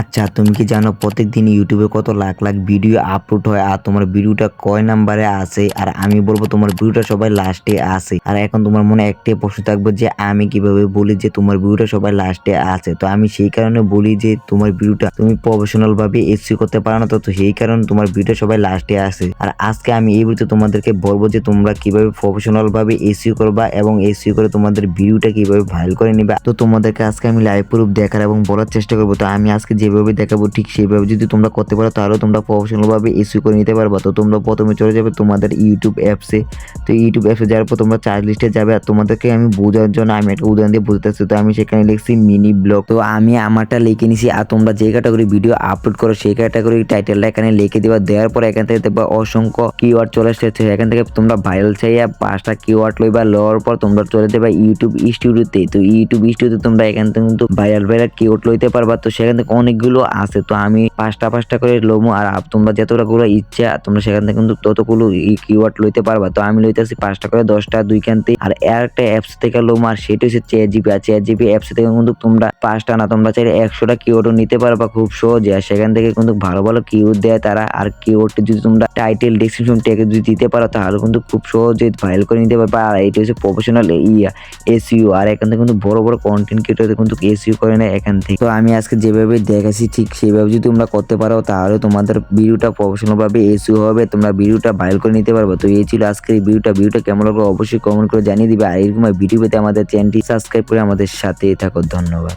আচ্ছা তুমি কি জানো প্রত্যেকদিন ইউটিউবে কত লাখ লাখ ভিডিও আপলোড হয় আর তোমার ভিডিওটা কয় নাম্বারে আসে আর আমি বলব তোমার ভিডিওটা সবাই লাস্টে আসে আর এখন তোমার মনে একটাই প্রশ্ন থাকবে যে আমি কীভাবে বলি যে তোমার ভিডিওটা সবাই লাস্টে আছে? তো আমি সেই কারণে বলি যে তোমার ভিডিওটা তুমি প্রফেশনাল ভাবে এসিও করতে পারো না তো সেই কারণে তোমার ভিডিও সবাই লাস্টে আসে আর আজকে আমি এই ভিডিওতে তোমাদেরকে বলব যে তোমরা কীভাবে প্রফেশনাল ভাবে এসিও করবা এবং এসি করে তোমাদের ভিডিওটা কীভাবে ভাইরাল করে নিবা। তো তোমাদেরকে আজকে আমি লাইভ প্রুফ দেখার এবং বলার চেষ্টা করব। তো আমি আজকে যেভাবে দেখাবো, ঠিক সেইভাবে যদি তোমরা করতে পারো, তাহলে তোমরা প্রফেশনাল ভাবে এসিও করে নিতে পারবা। তো তোমরা প্রথমে চলে যাবে তোমাদের ইউটিউব অ্যাপসে তো ইউটিউব অ্যাপসে যাওয়ার পর তোমরা চার্জ লিস্টে যাবে আর তোমাদেরকে আমি বোঝার জন্য আমি একটা উদাহরণ দিয়ে বুঝতেছি। তো আমি সেখানে লিখছি মিনি ব্লগ তো আমি আমারটা লিখে নিছি আর তোমরা যে ক্যাটাগরি ভিডিও আপলোড করো, সেই ক্যাটাগরি টাইটেলটা এখানে লিখে দিবা। দেওয়ার পর এখান থেকে দেখবা অসংখ্য কিওয়ার্ড চলে এসেছে এখান থেকে তোমরা ভাইরাল চাইয়া পাঁচটা কিওয়ার্ড লইবা। লওয়ার পর তোমরা চলে যাবে ইউটিউব স্টুডিওতে তো ইউটিউব স্টুডিওতে তোমরা এখান থেকে কিন্তু ভাইরাল ভাইরাল কিওয়ার্ড লইতে পারবা। তো সেখান থেকে অনেকগুলো আছে, তো আমি পাঁচটা পাঁচটা করে লোমো আর তোমরা যতগুলো ইচ্ছা, তোমরা সেখান থেকে কিন্তু ততগুলো কিওয়ার্ড লইতে পারবা। তো আমি লইতেছি পাঁচটা করে, দশটা দুইখান থেকে আর একটা অ্যাপস থেকে লমু, আর সেটা হচ্ছে চেয়ার জিপি আর চেয়ার জিপি অ্যাপস থেকে কিন্তু তোমরা পাঁচটা না, তোমরা চাইলে একশোটা কিওয়ার্ডও নিতে পারবা খুব সহজে। আর সেখান থেকে কিন্তু ভালো ভালো কিওয়ার্ড দেয় তারা। আর কিওয়ার্ডটা যদি তোমরা টাইটেল ডিসক্রিপশন ট্যাগে যদি দিতে পারো, তাহলে কিন্তু খুব সহজে ভাইরাল করে নিতে পারবা। আর এটা হচ্ছে প্রফেশনাল ইয়া এসইও আর এখান থেকে কিন্তু বড় বড় কন্টেন্ট ক্রিয়েটর কিন্তু এসইও করে নেয় এখান থেকে। তো আমি আজকে যেভাবে দেখাচ্ছি ঠিক সেইভাবে যদি তোমরা করতে পারো, তাহলে তোমাদের ভিডিওটা প্রফেশনালভাবে এসু হবে, তোমরা ভিডিওটা ভাইরাল করে নিতে পারবে। তো এই ছিল আজকের ভিডিওটা। ভিডিওটা কেমন লাগল অবশ্যই কমেন্ট করে জানিয়ে দিবে। আর এরকম ভিডিও পেতে আমাদের চ্যানেলটি সাবস্ক্রাইব করে আমাদের সাথে থাকো। ধন্যবাদ।